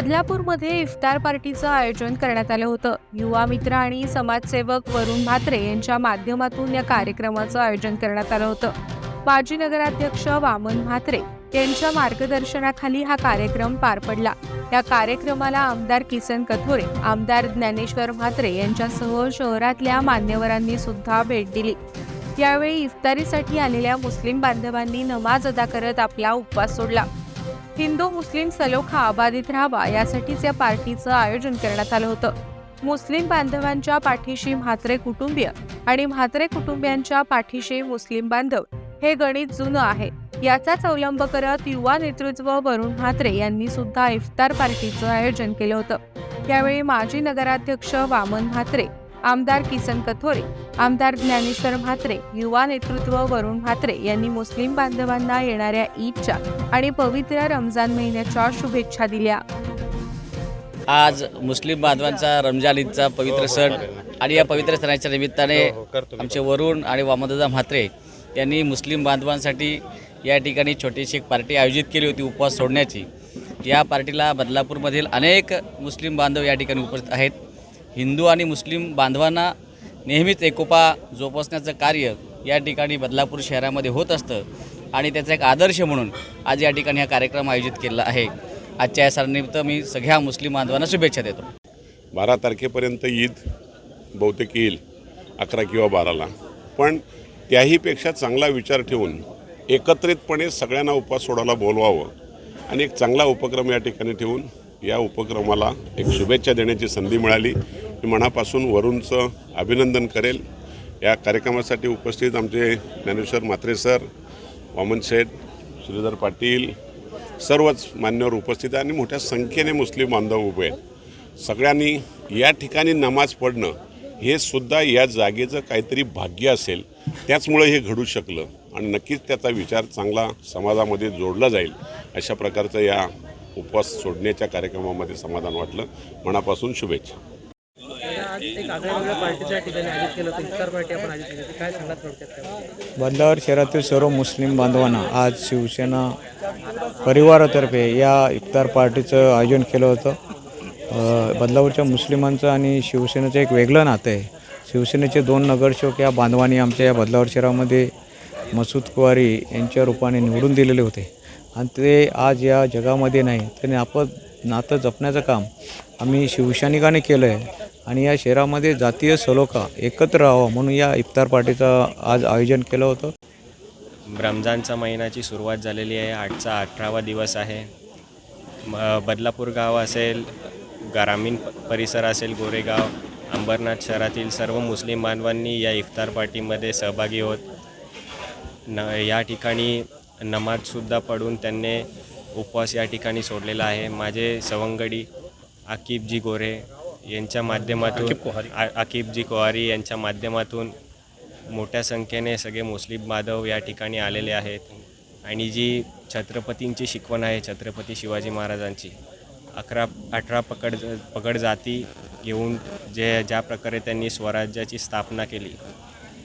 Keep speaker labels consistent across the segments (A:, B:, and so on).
A: बदलापूरमध्ये इफ्तार पार्टीचं आयोजन करण्यात आलं होतं. युवा मित्र आणि समाजसेवक वरुण म्हात्रे यांच्या माध्यमातून या कार्यक्रमाचं आयोजन करण्यात आलं होतं. माजी नगराध्यक्ष वामन म्हात्रे यांच्या मार्गदर्शनाखाली हा कार्यक्रम पार पडला. या कार्यक्रमाला आमदार किसन कथोरे आमदार ज्ञानेश्वर म्हात्रे यांच्यासह शहरातल्या मान्यवरांनी सुद्धा भेट दिली. यावेळी इफ्तारीसाठी आलेल्या मुस्लिम बांधवांनी नमाज अदा करत आपला उपवास सोडला. हिंदू मुस्लिम सलोखा अबाधित राहावा यासाठीच या पार्टीचं आयोजन करण्यात आलं होतं. मुस्लिम बांधवांच्या पाठीशी म्हात्रे कुटुंबीय आणि म्हात्रे कुटुंबियांच्या पाठीशी मुस्लिम बांधव हे गणित जुनं आहे. याचाच अवलंब करत युवा नेतृत्व वरुण म्हात्रे यांनी सुद्धा इफ्तार पार्टीचं आयोजन केलं होतं. यावेळी माजी नगराध्यक्ष वामन म्हात्रे आमदार किसन कथोरे आमदार ज्ञानेश्वर म्हात्रे युवा नेतृत्व वरुण म्हात्रे यांनी मुस्लिम बांधवांना येणाऱ्या ईदच्या आणि पवित्र रमजान महिन्याच्या शुभेच्छा दिल्या.
B: आज मुस्लिम बांधवांचा रमजान ईदचा पवित्र सण आणि या पवित्र सणाच्या निमित्ताने आमचे वरुण आणि वामनदादा म्हात्रे यांनी मुस्लिम बांधवांसाठी या ठिकाणी छोटीशी एक पार्टी आयोजित केली होती उपवास सोडण्याची. या पार्टीला बदलापूरमधील अनेक मुस्लिम बांधव या ठिकाणी उपस्थित आहेत. हिंदू आणि मुस्लिम बांधवांना नेहमीच एकोपा जोपासण्याचं कार्य या ठिकाणी बदलापूर शहरामध्ये होत असतं आणि त्याचा एक आदर्श म्हणून आज या ठिकाणी हा कार्यक्रम आयोजित केला आहे. आजच्या या सरनिमित्त मी सगळ्या मुस्लिम बांधवांना शुभेच्छा देतो.
C: बारा तारखेपर्यंत ईद बहुतेक येईल अकरा किंवा बाराला. पण त्याहीपेक्षा चांगला विचार ठेवून एकत्रितपणे सगळ्यांना उपवास सोडायला बोलवावं आणि एक चांगला उपक्रम या ठिकाणी ठेवून या उपक्रमाला एक शुभेच्छा देण्याची संधी मिळाली. मी मनापासून वरूनचं अभिनंदन करेल. या कार्यक्रमासाठी उपस्थित आमचे ज्ञानेश्वर म्हात्रे सर वामन शेठ श्रीधर पाटील सर्वच मान्यवर उपस्थित आहे आणि मोठ्या संख्येने मुस्लिम बांधव उभे आहेत. सगळ्यांनी या ठिकाणी नमाज पडणं हे सुद्धा या जागेचं काहीतरी भाग्य असेल. त्याचमुळे हे घडू शकलं आणि नक्कीच त्याचा विचार चांगला समाजामध्ये जोडला जाईल अशा प्रकारचं या उपवास सोडण्याच्या कार्यक्रमामध्ये समाधान वाटलं. मनापासून शुभेच्छा?
D: बदलावर शहरातील सर्व मुस्लिम बांधवांना आज शिवसेना परिवारातर्फे या इफ्तार पार्टीचं आयोजन केलं होतं. बदलावरच्या मुस्लिमांचं आणि शिवसेनेचं एक वेगळं नातं आहे. शिवसेनेचे दोन नगरसेवक या बांधवांनी आमच्या या बदलावर शहरामध्ये मसूद कुवारी यांच्या रूपाने निवडून दिलेले होते. आणि ते आज या जगामध्ये नाही त्याने आपण नातं जपण्याचं काम आम्ही शिवसैनिकाने केलं आहे आणि या शहरामध्ये जातीय सलोखा एकत्र राहावं म्हणून या इफ्तार पार्टीचं आज आयोजन केलं होतं.
E: रमजानचा महिन्याची सुरुवात झालेली आहे. आजचा अठरावा दिवस आहे. बदलापूर गाव असेल ग्रामीण परिसर असेल गोरेगाव अंबरनाथ शहरातील सर्व मुस्लिम बांधवांनी या इफ्तार पार्टीमध्ये सहभागी होत. न या ठिकाणी नमाजसुद्धा पडून त्यांनी उपवास या ठिकाणी सोडलेला आहे. माझे सवंगडी आकिबजी गोरे यांच्या माध्यमातून आकिबजी कोहारी यांच्या माध्यमातून मोठ्या संख्येने सगळे मुस्लिम बांधव या ठिकाणी आलेले आहेत. आणि जी छत्रपतींची शिकवण आहे छत्रपती शिवाजी महाराजांची अकरा अठरा पकड पकड जाती घेऊन जे ज्या प्रकारे त्यांनी स्वराज्याची स्थापना केली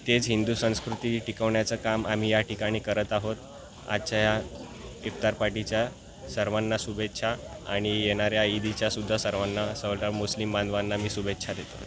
E: तेच हिंदू संस्कृती टिकवण्याचं काम आम्ही या ठिकाणी करत आहोत. आजच्या या इफ्तार पार्टीच्या सर्वांना शुभेच्छा आणि येणाऱ्या ईदीच्या सुद्धा सर्वांना सर्व मुस्लिम बांधवांना मी शुभेच्छा देतो.